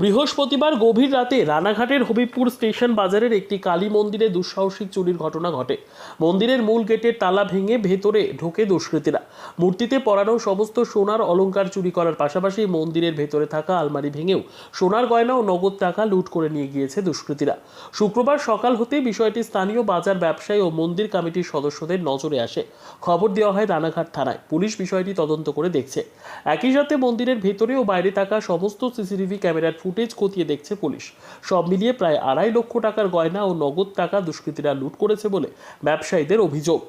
বৃহস্পতিবার গভীর রাতে রানাঘাটের হবিপুর স্টেশন বাজারের একটি কালী মন্দিরে দুঃসাহসিক চুরির ঘটনা ঘটে। মন্দিরের মূল গেটের তালা ভেঙে ভেতরে ঢোকে দুষ্কৃতীরা। মূর্তিতে পরানো সমস্ত সোনার অলংকার চুরি করার পাশাপাশি মন্দিরের ভেতরে থাকা আলমারি ভেঙেও সোনার গয়না ও নগদ টাকা লুট করে নিয়ে গিয়েছে দুষ্কৃতীরা। শুক্রবার সকাল হতে বিষয়টি স্থানীয় বাজার ব্যবসায়ী ও মন্দির কমিটির সদস্যদের নজরে আসে। খবর দেওয়া হয় রানাঘাট থানায়। পুলিশ বিষয়টি তদন্ত করে দেখছে। একই সাথে মন্দিরের ভেতরে ও বাইরে থাকা সমস্ত সিসিটিভি ক্যামেরার ফুটেজ খতিয়ে দেখছে পুলিশ। সব মিলিয়ে প্রায় আড়াই লক্ষ টাকার গয়না ও নগদ টাকা দুষ্কৃতীরা লুট করেছে বলে ব্যবসায়ীদের অভিযোগ।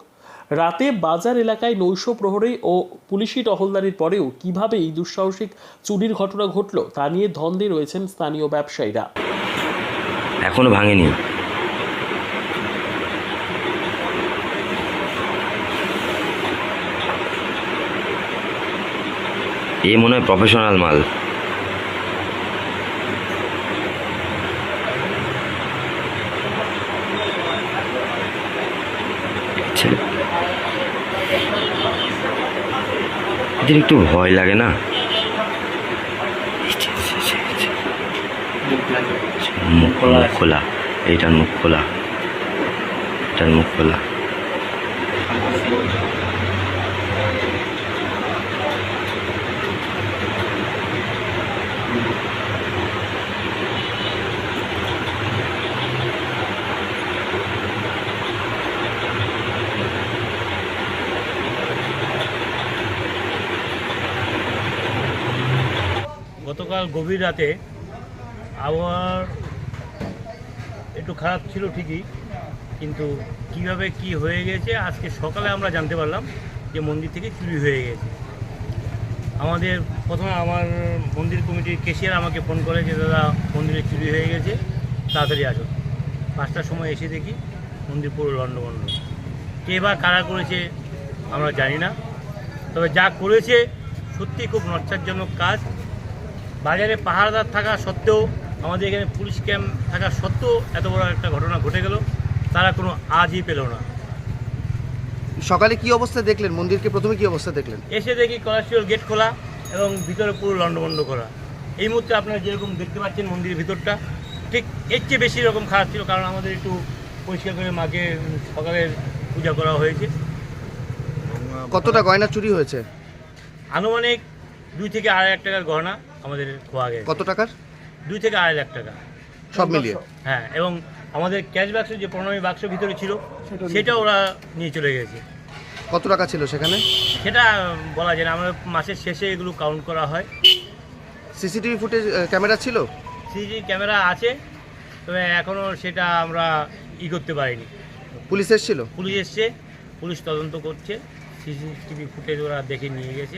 রাতে বাজার এলাকায় নৈশ প্রহরী ও পুলিশি টহলদারির পরেও কীভাবে এই দুঃসাহসিক চুরির ঘটনা ঘটল তা নিয়ে ধন্দে রয়েছেন স্থানীয় ব্যবসায়ীরা। এখনও ভাঙেনি। এ মনে হয় প্রফেশনাল মাল। ছেলে এদের একটু ভয় লাগে না? খোলা এইটার মুখ খোলা এটার মুখ খোলা গতকাল গভীর রাতে আবহাওয়ার একটু খারাপ ছিল ঠিকই, কিন্তু কীভাবে কি হয়ে গেছে, আজকে সকালে আমরা জানতে পারলাম যে মন্দির থেকে চুরি হয়ে গেছে। আমাদের প্রথমে আমার মন্দির কমিটির কেশিয়ার আমাকে ফোন করে যে, দাদা, মন্দিরে চুরি হয়ে গেছে, তাড়াতাড়ি আসুন পাঁচটার সময় এসে দেখি মন্দির পুরো লণ্ডভণ্ড। কে বা কারা করেছে আমরা জানি না, তবে যা করেছে সত্যি খুব লজ্জাজনক কাজ। বাজারে পাহারাদার থাকা সত্ত্বেও আমাদের এখানে পুলিশ ক্যাম্প থাকা সত্ত্বেও এত বড় একটা ঘটনা ঘটে গেল তারা কোনো আজই পেল না। সকালে কি অবস্থা দেখলেন? মন্দিরকে প্রথমে কি অবস্থা দেখলেন? এসে দেখি কলাশিওর গেট খোলা এবং ভিতরে পুরো লণ্ডভণ্ড করা। এই মুহূর্তে আপনারা যেরকম দেখতে পাচ্ছেন মন্দিরের ভিতরটা ঠিক এর চেয়ে বেশি রকম খারাপ ছিল কারণ আমাদের একটু পরিষ্কার করে মাকে সকালে পূজা করা হয়েছে। কতটা গয়না চুরি হয়েছে? আনুমানিক দুই থেকে আড়াই লাখ টাকার গহনা আমাদের খোয়া গেছে। কত টাকার? দুই থেকে আড়াই লাখ টাকা। সব মিলিয়ে? হ্যাঁ এবং আমাদের ক্যাশ বাক্স যে প্রণামী বাক্স ভিতরে ছিল সেটা ওরা নিয়ে চলে গেছে। কত টাকা ছিল সেখানে? সেটা বলা যায় না। আমরা মাসের শেষে এগুলো কাউন্ট করা হয়। সিসিটিভি ফুটেজ ক্যামেরা ছিল? সিসি ক্যামেরা আছে তবে এখনও সেটা আমরা ই করতে পারিনি। পুলিশ এসেছিল? পুলিশ এসছে পুলিশ তদন্ত করছে। সিসিটিভি ফুটেজ ওরা দেখে নিয়ে গেছে।